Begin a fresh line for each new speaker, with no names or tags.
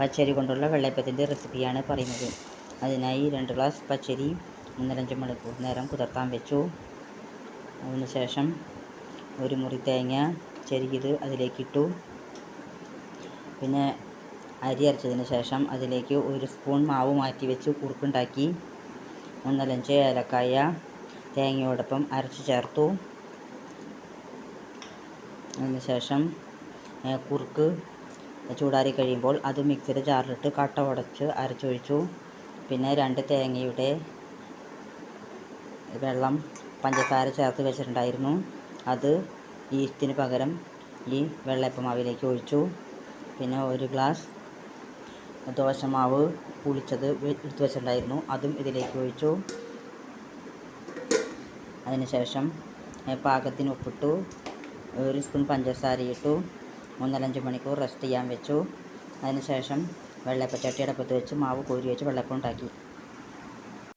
പച്ചരി കൊണ്ടുള്ള വെള്ളയപ്പത്തിന്റെ റെസിപ്പിയാണ് പറയുന്നത്. അതിനായി രണ്ട് ഗ്ലാസ് പച്ചരി ഒന്നരഞ്ച് മണിക്കൂർ നേരം കുതിർത്താൻ വെച്ചു. അതിന് ശേഷം ഒരു മുറി തേങ്ങ ചെരുകിത് അതിലേക്കിട്ടു. പിന്നെ അരി അരച്ചതിന് ശേഷം അതിലേക്ക് ഒരു സ്പൂൺ മാവ് മാറ്റി വെച്ച് കുറുക്കുണ്ടാക്കി ഒന്നരഞ്ച് ഏലക്കായ തേങ്ങയോടൊപ്പം അരച്ച് ചേർത്തു. അതിന് ശേഷം ഏ, കുറുക്ക് ചൂടാറി കഴിയുമ്പോൾ അത് മിക്സിയുടെ ജാറിലിട്ട് കട്ട ഉടച്ച് അരച്ചൊഴിച്ചു. പിന്നെ രണ്ട് തേങ്ങയുടെ വെള്ളം പഞ്ചസാര ചേർത്ത് വെച്ചിട്ടുണ്ടായിരുന്നു. അത് ഈസ്റ്റിന് പകരം ഈ വെള്ളയപ്പമാവിലേക്ക് ഒഴിച്ചു. പിന്നെ ഒരു ഗ്ലാസ് ദോശമാവ് പുളിച്ചത് എടുത്ത് വെച്ചിട്ടുണ്ടായിരുന്നു. അതും ഇതിലേക്ക് ഒഴിച്ചു. അതിനുശേഷം ശേഷം പാകത്തിന് ഉപ്പിട്ടു. ഒരു സ്പൂൺ പഞ്ചസാര ഇട്ടു മണിക്കൂർ റെസ്റ്റ് ചെയ്യാൻ വെച്ചു. അതിനുശേഷം വെള്ളയപ്പച്ചട്ടി അടുപ്പത്ത് വെച്ച് മാവ് കോരി വെച്ച് വെള്ളപ്പം ഉണ്ടാക്കി.